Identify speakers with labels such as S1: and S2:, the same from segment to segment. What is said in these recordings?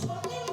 S1: ছোটে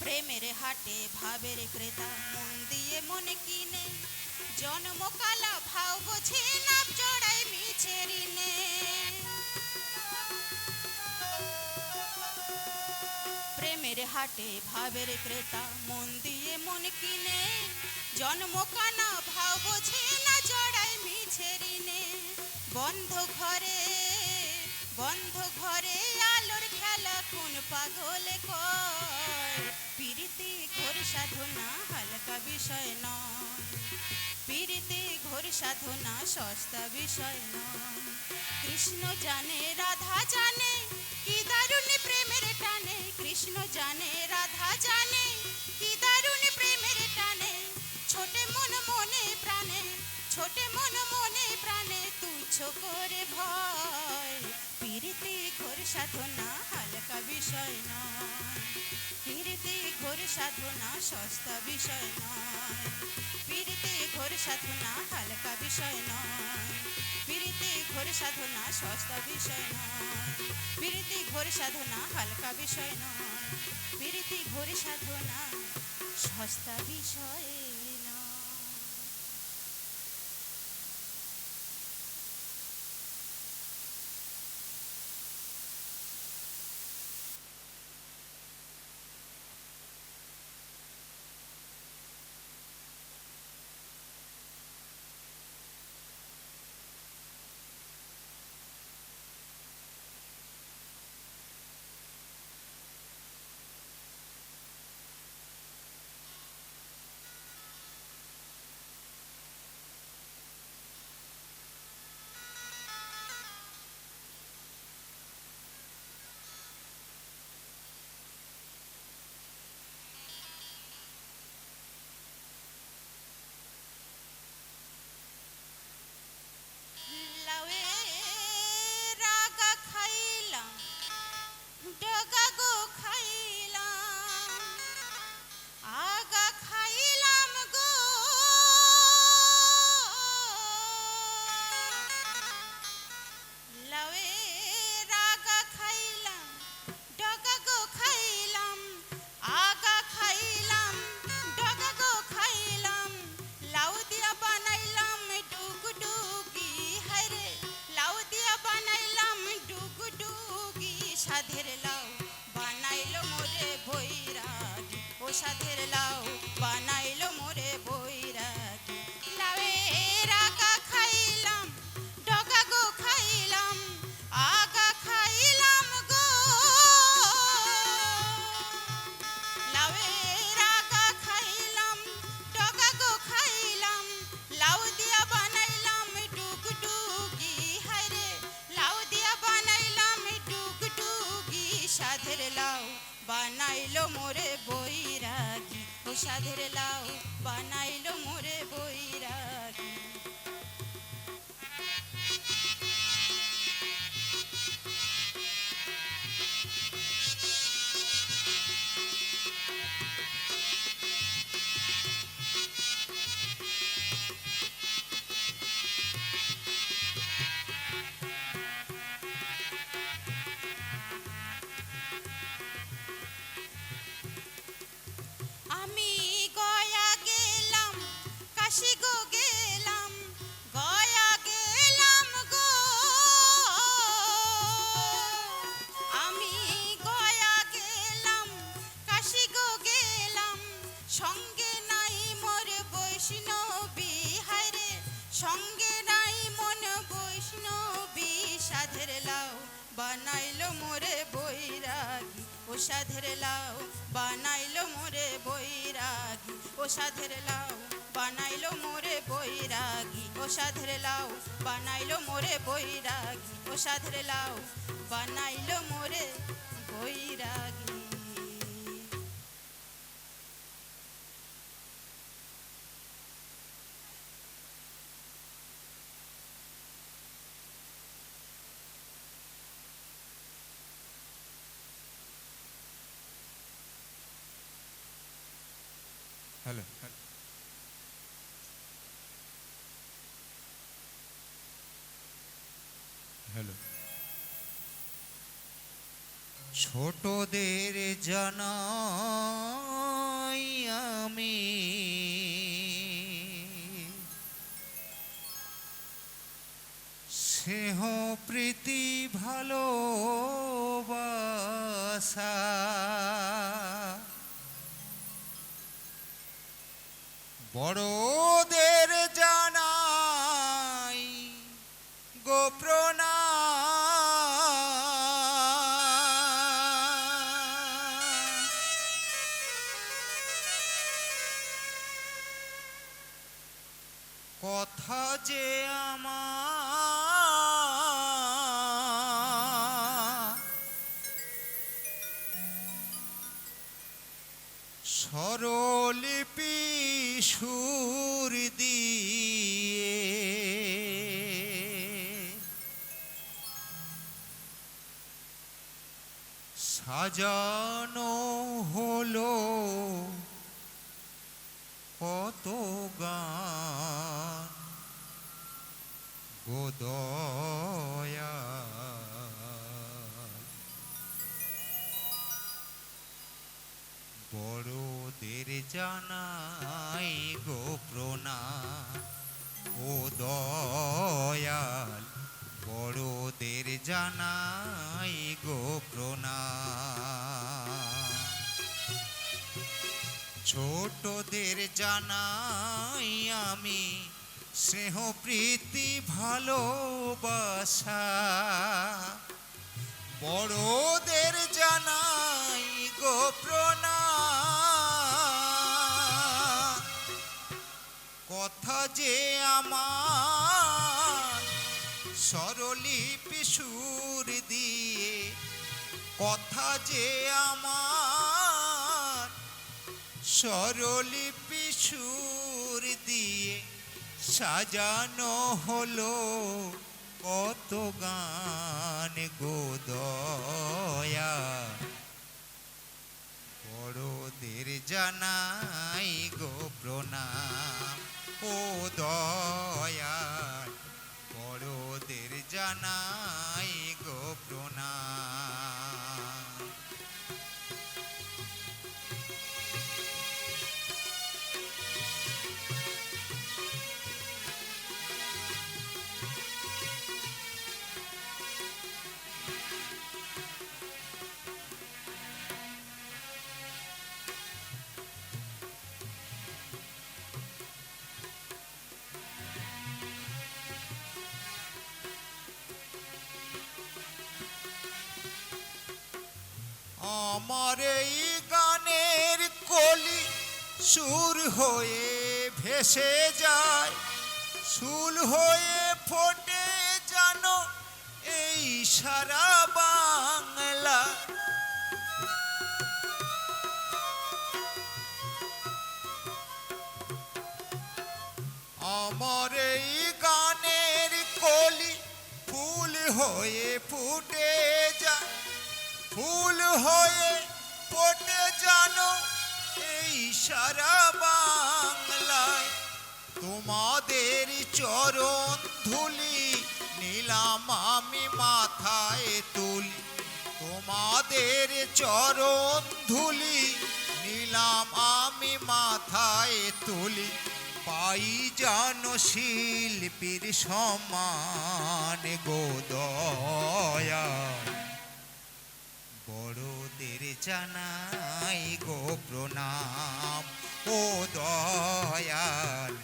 S1: প্রেমের
S2: হাটে, ভাবের ক্রেতা, মন দিয়ে মনে কিনে। জন্মকালা ভাও বোঝে না জড়াই মিছে ঋণে। প্রেমের হাটে, ভাবের ক্রেতা, মন দিয়ে মন কিনে। জন্মকানা ভাও বোঝে না জড়াই মিছে ঋণে। বন্ধ ঘরে বন্ধ ঘরে, আলোর খেলা কোন পাগলে ঘোর সাধনা হালকা বিষয় নয়। পীরিতে ঘোর সাধনা, সস্তা বিষয় নয়। কৃষ্ণ জানে, রাধা জানে, কি দারুণ প্রেমের টানে। কৃষ্ণ জানে, রাধা জানে, কি দারুণ প্রেমের টানে। ছোটে মন, মনে প্রাণে ছোটে মন মনে প্রাণে তুচ্ছ করে ভয়। প্রীতি ঘোর সাধনা, হালকা বিষয় নয়। প্রীতি ঘোর সাধনা, সস্তা বিষয় নয়। প্রীতি ঘোর সাধনা, হালকা বিষয় নয়। প্রীতি ঘোর সাধনা, সস্তা বিষয় নয়। প্রীতি ঘোর সাধনা, হালকা বিষয় নয়। প্রীতি ঘোর সাধনা, সস্তা বিষয় সাধের লাউ বানাইলো মোরে ভৈরাগ ও সাধের লাউ মোরে বৈরাগী। ও লাউ বানাইলো মোরে বৈরাগী। সঙ্গে নাই মন বৈষ্ণবী, সাধের লাউ বানাইলো মোরে বৈরাগী। ও সাধের লাউ বানাইলো মোরে বৈরাগী। ও সাধের লাউ বানাইলো মোরে বৈরাগী। ও সাধের লাউ বানাইলো মোরে বৈরাগী। ও সাধের লাউ বানাইলো মোরে বৈরাগী।
S3: ছোটদের জানাই আমি। স্নেহ প্রীতি ভালোবাসা। বড়দের কথা যে আমার স্বরলিপি সুর দিয়ে সাজানো হলো কত গান। গোদয়া বড়দের জানাই গো প্রণাম। ও দয়াল বড়দের জানাই গো প্রণাম। ছোটদের জানাই আমি স্নেহ, প্রীতি, ভালোবাসা। বড়দের জানাই গো প্রণাম। কথা যে আমার স্বরলিপি সুর দিয়ে, কথা যে আমার স্বরলিপি সুর সাজানো হলো কত গান গোদয়া বড়দের জানাই গো প্রণাম। ও দয়া আমার এই গানের কলি সুর হয়ে ভেসে যায়। সুল হয়ে ফোটে যেন এই সারা বাংলা। আমার এই গানের কলি ফুল হয়ে ফুটে যায়। ফুল হয়ে ফোটে জানো এই সারা বাংলায়। তোমাদের চরণ ধুলি নিলাম আমি মাথায় তুলি। তোমাদের চরণ ধুলি নিলাম আমি মাথায় তুলি। পাই জানো শিল্পীর সমান গোদয়া বড়দের জানাই গো প্রণাম। ও দয়াল,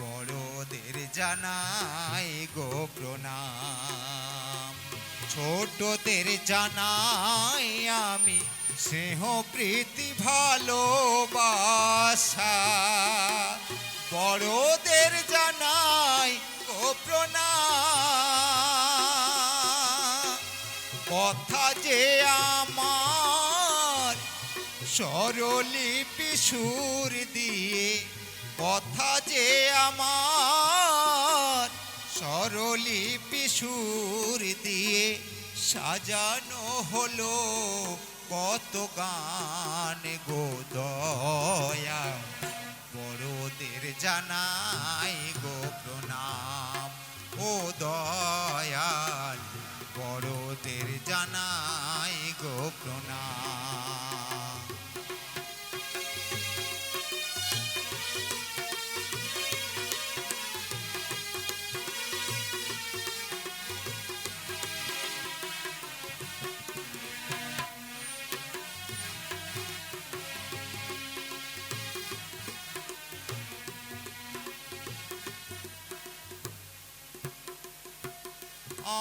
S3: বড়দের জানাই গো প্রণাম। ছোটদের জানাই আমি স্নেহ, প্রীতি, ভালোবাসা। বড়দের জানাই গো প্রণাম। আমার স্বরলিপি সুর দিয়ে কথা যে আমার স্বরলিপি সুর দিয়ে সাজানো হলো কত গান গো দয়া। বড়দের জানাই গো প্রণাম। ও দয়াল, বড়দের জানাই গো প্রণাম।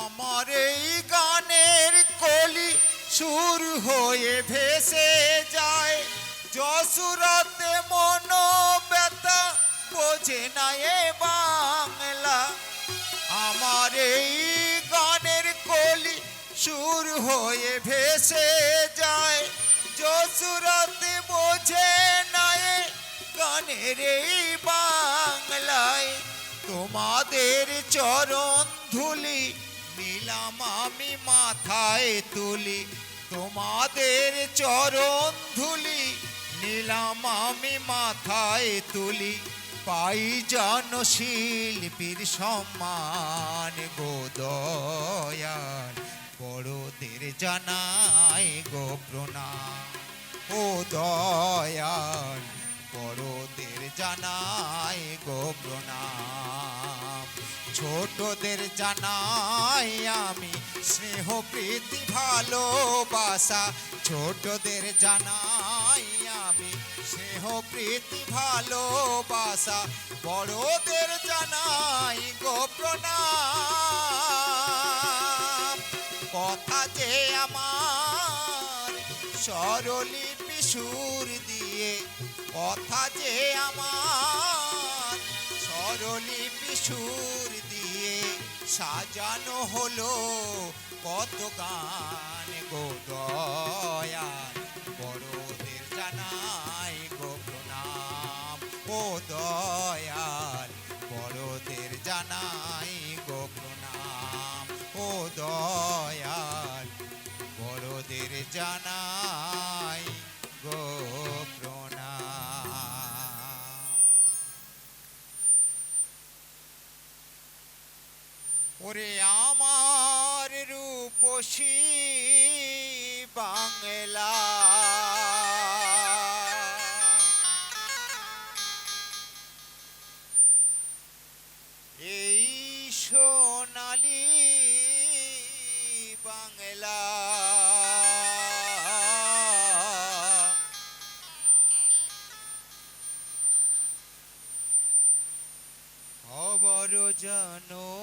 S3: আমার এই গানের কলি সুর হয়ে ভেসে যায়। যশুরতে মন ব্যথা বোঝে না এ বাংলা। আমার এই গানের কলি সুর হয়ে ভেসে যায়। যশুরতে বোঝে না এ গানের এই বাংলায়। তোমাদের চরণ ধুলি, নিলাম আমি মাথায় তুলি। তোমাদের চরণ ধুলি, নিলাম আমি মাথায় তুলি। পাই জন শিল্পীর সম্মান গো দয়াল, বড়দের জানাই গো প্রণাম। ও দয়াল, বড়দের জানাই গো প্রণাম। ছোটদের জানাই আমি স্নেহ, প্রীতি, ভালোবাসা। ছোটদের জানাই আমি স্নেহ, প্রীতি, ভালোবাসা। বড়দের জানাই গো প্রণাম। কথা যে আমার স্বরলিপি সুর দিয়ে, কথা যে আমার স্বরলিপি সুর দিয়ে, সাজানো হলো কত গান গো দয়াল। বড়দের জানাই গো প্রণাম, ও দয়াল। বড়দের জানাই গো প্রণাম, ও দয়াল। বড়দের জানাই ওরে আমার রূপসী বাংলা। এই সোনালি বাংলা। খবর জানো